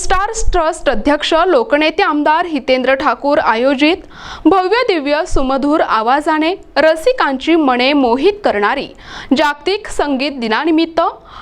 Stars trust अध्यक्ष लोकनेते आमदार हितेंद्र ठाकूर आयोजित भव्य दिव्य सुमधूर आवाजाने रसिकांची मने मोहित करणारी जागतिक संगीत दिनानिमित्त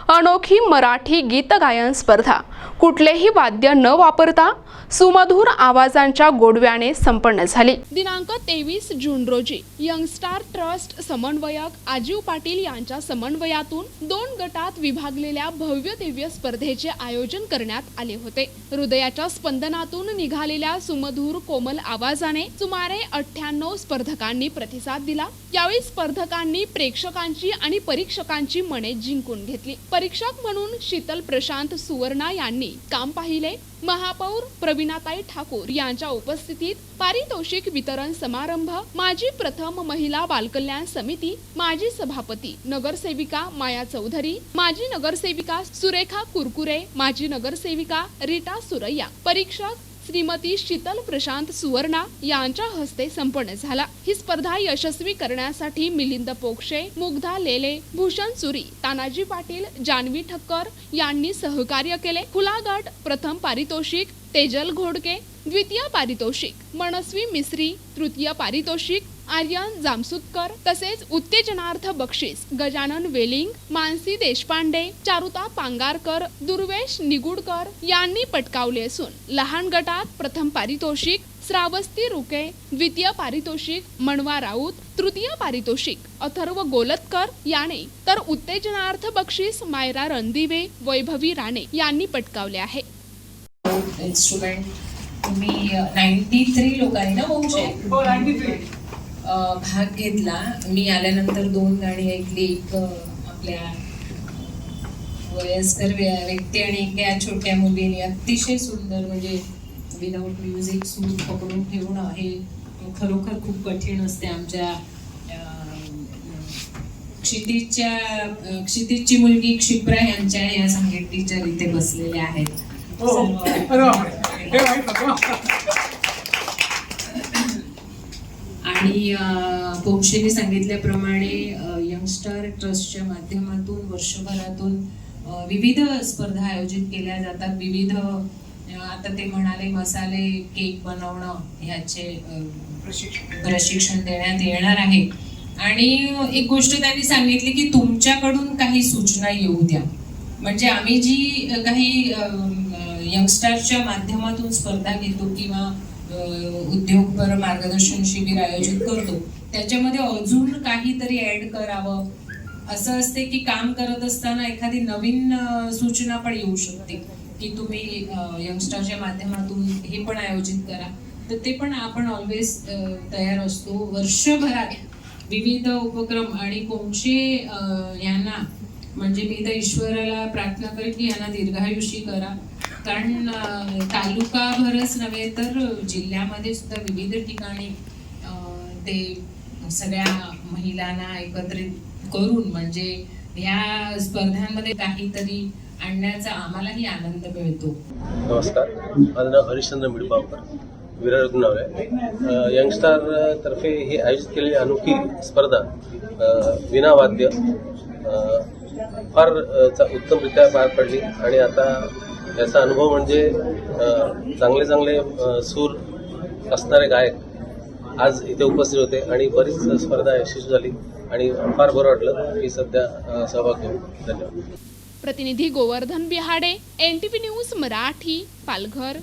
अनोखी मराठी गीत गायन स्पर्धा. कुठलेही वाद्य न वापरता सुमधूर आवाजांच्या गोडव्याने संपन्न झाली. दिनांक तेवीस जून रोजी यंगस्टार ट्रस्ट समन्वयक आजीव पाटील यांच्या समन्वयातून दोन गटात विभागलेल्या भव्य दिव्य स्पर्धेचे आयोजन करण्यात आले होते. हृदयाच्या स्पंदनातून निघालेल्या सुमधूर कोमल आवाजाने सुमारे अठ्ठ्याण्णव स्पर्धकांनी प्रतिसाद दिला. यावेळी स्पर्धकांनी प्रेक्षकांची आणि परीक्षकांची मने जिंकून घेतली. परीक्षक म्हणून शीतल प्रशांत सुवर्णा यांनी काम पाहिले. महापौर प्रवीणाताई ठाकूर यांच्या उपस्थितीत पारितोषिक वितरण समारंभ माजी प्रथम महिला बालकल्याण समिती माजी सभापती नगरसेविका माया चौधरी माजी नगरसेविका सुरेखा कुरकुरे माजी नगरसेविका रिटा सुरैया परीक्षक श्रीमती शीतल प्रशांत सुवर्णा यांच्या हस्ते संपन्न झाला. ही स्पर्धा यशस्वी करण्यासाठी मिलिंद पोक्षे मुग्धा लेले भूषण सुरी तानाजी पाटील जानवी ठक्कर यांनी सहकार्य केले. खुला गट प्रथम पारितोषिक तेजल घोडके द्वितीय पारितोषिक मनस्वी मिश्री तृतीय पारितोषिक आर्यन जामसुतकर तसेच उत्तेजनार्थ बक्षीस गजानन वेलिंग मानसी देशपांडे चारुता पांगारकर दुर्वेश निगुडकर यांनी पटकावले असून लहान गटात प्रथम पारितोषिक श्रावस्ती रुके द्वितीय पारितोषिक मणवा राऊत तृतीय पारितोषिक अथर्व गोलतकर याने तर उत्तेजनार्थ बक्षीस मायरा रणदिवे वैभवी राणे यांनी पटकावले आहे. इन्स्ट्रुमेंट तुम्ही नाईन्टी थ्री लोकांनी ना थ्री भाग घेतला. मी आल्यानंतर दोन गाणी ऐकली. एक आपल्या वयस्कर व्य- व्यक्ती आणि एक या छोट्या मुलीने अतिशय सुंदर म्हणजे विदाऊट म्युझिक सूर पकडून ठेवणं हे खरोखर खूप कठीण असते आमच्या क्षितिजच्या क्षितिजची मुलगी क्षिप्रा यांच्या या संगीत टीचर इथे बसलेल्या आहेत हो सर्व- अरे बापरे. हे माहीत नव्हतं. आणि अं, सांगितल्याप्रमाणे यंगस्टर ट्रस्टच्या माध्यमातून वर्षभरातून विविध स्पर्धा आयोजित केल्या जातात. विविध आता ते म्हणाले मसाले केक बनवणं ह्याचे प्रशिक्षण देण्यात येणार आहे. आणि एक गोष्ट त्यांनी सांगितली की तुमच्याकडून काही सूचना येऊ द्या. म्हणजे आम्ही जी काही यंगस्टरच्या माध्यमातून स्पर्धा घेतो किंवा उद्योगपर मार्गदर्शन शिबिर आयोजित करतो. त्याच्यामध्ये अजून काहीतरी ऍड करावं. असं असते की काम करत असताना एखादी नवीन सूचना पण येऊ शकते. की तुम्ही यंगस्टरच्या माध्यमातून हे पण आयोजित करा. तर ते पण आपण ऑलवेज तयार असतो. वर्षभरात विविध उपक्रम आणि कोणचे यांना म्हणजे मी तर ईश्वराला प्रार्थना करेन की यांना दीर्घायुषी करा. कारण तालुकाभरच नव्हे तर जिल्ह्यामध्ये सुद्धा विविध ठिकाणी ते सगळ्या महिलांना एकत्रित करून म्हणजे ह्या स्पर्धांमध्ये काहीतरी आणण्याचा आम्हालाही आनंद मिळतो. नमस्कार. माझं नाव हरिश्चंद्र मिडपावकर विरार नाव आहे. यंगस्टार तर्फे ही आयोजित केलेली अनोखी स्पर्धा विनावाद्य फार चा- उत्तमरित्या पार पडली. आणि आता याचा अनुभव म्हणजे चांगले चांगले सूर असणारे गायक आज इथे उपस्थित होते आणि बरीच स्पर्धा यशस्वी झाली आणि फार बरं वाटलं की सध्या सहभाग घेऊन. धन्यवाद. प्रतिनिधी Govardhan Bihade N T P news Marathi Palghar.